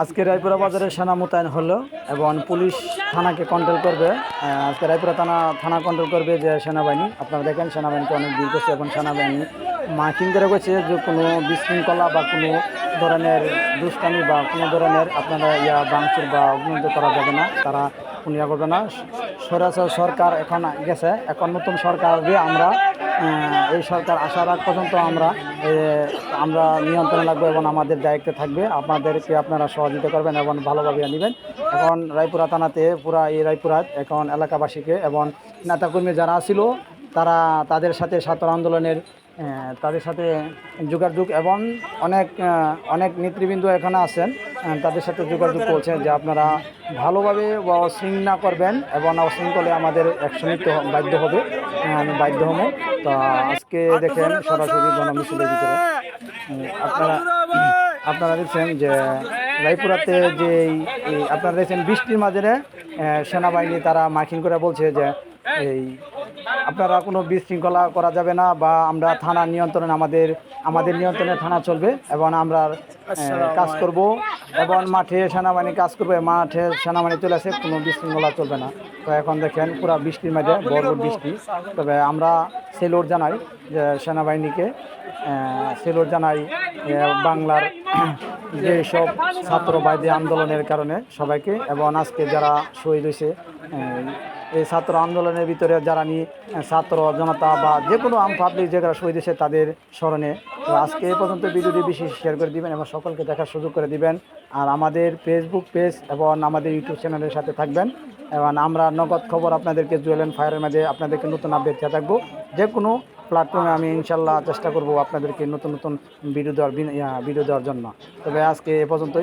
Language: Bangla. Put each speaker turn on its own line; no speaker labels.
আজকে রায়পুরা বাজারে সেনা মোতায়েন হলো এবং পুলিশ থানাকে কন্ট্রোল করবে। আজকে রায়পুরা থানা থানা কন্ট্রোল করবে যে সেনাবাহিনী। আপনারা দেখেন, সেনাবাহিনীকে অনেক ভিড় করছে এবং সেনাবাহিনী মার্কিং করে গেছে যে কোনো বিশৃঙ্খলা বা কোনো ধরনের দুষ্কামি বা কোনো ধরনের আপনারা ইয়া বাংচুর বা অগ্নন্ত করা যাবে না। তারা ইয়া করবে না সরাসরি সরকার এখন গেছে এখন নতুন সরকার দিয়ে আমরা এই সরকার আসার আগ পর্যন্ত আমরা আমরা নিয়ন্ত্রণে রাখব এবং আমাদের দায়িত্বে থাকবে। আপনাদেরকে আপনারা সহযোগিতা করবেন এবং ভালোভাবে নেবেন এখন রায়পুরা থানাতে পুরা, এই রায়পুরা এখন এলাকাবাসীকে এবং নেতাকর্মী যারা ছিল তারা তাদের সাথে ছাত্র আন্দোলনের তাদের সাথে যোগাযোগ এবং অনেক অনেক নেতৃবৃন্দ এখানে আছেন। তাদের সাথে যোগাযোগ করছেন যে আপনারা ভালোভাবে অশৃঙ্খলা করবেন এবং করলে আমাদের নিতে হ- বাধ্য হবে। বাধ্য হব। তো আজকে দেখেন সরাসরি জনমিছিলের ভিতরে। আপনারা আপনারা দেখছেন যে রায়পুরাতে যে আপনারা দেখছেন বৃষ্টির মাঝে সেনাবাহিনী তারা মার্কিং করে বলছে যে এই আপনারা কোনো বিশৃঙ্খলা করা যাবে না বা আমরা থানা নিয়ন্ত্রণে আমাদের আমাদের নিয়ন্ত্রণে থানা চলবে এবং আমরা কাজ করব এবং মাঠে সেনাবাহিনী কাজ করবে মাঠে সেনাবাহিনী চলে আসে কোনো বিশৃঙ্খলা চলবে না। তো এখন দেখেন পুরো বৃষ্টির মাঝে বড় বড় বৃষ্টি। তবে আমরা সেলোর জানাই যে সেনাবাহিনীকে সেলোর জানাই বাংলার যে সব ছাত্র বাইদে আন্দোলনের কারণে সবাইকে এবং আজকে যারা শহীদ হয়েছে এই ছাত্র আন্দোলনের ভিতরে যারা নিয়ে ছাত্র জনতা বা যে কোনো আম পাবলিক যারা শহীদ হয়েছে তাদের স্মরণে আজকে এই পর্যন্ত ভিডিওটি বেশি শেয়ার করে দিবেন এবং সকলকে দেখার সুযোগ করে দিবেন। আর আমাদের ফেসবুক পেজ এবং আমাদের ইউটিউব চ্যানেলের সাথে থাকবেন। এবং আমরা নগদ খবর আপনাদেরকে জুয়েল অ্যান্ড ফায়ারের মাঝে আপনাদেরকে নতুন আপডেট দিয়ে থাকব। যে কোনো প্ল্যাটফর্মে আমি ইনশাল্লাহ চেষ্টা করব আপনাদেরকে নতুন নতুন ভিডিও দেওয়ার ভিডিও দেওয়ার জন্য। তবে আজকে এ পর্যন্তই।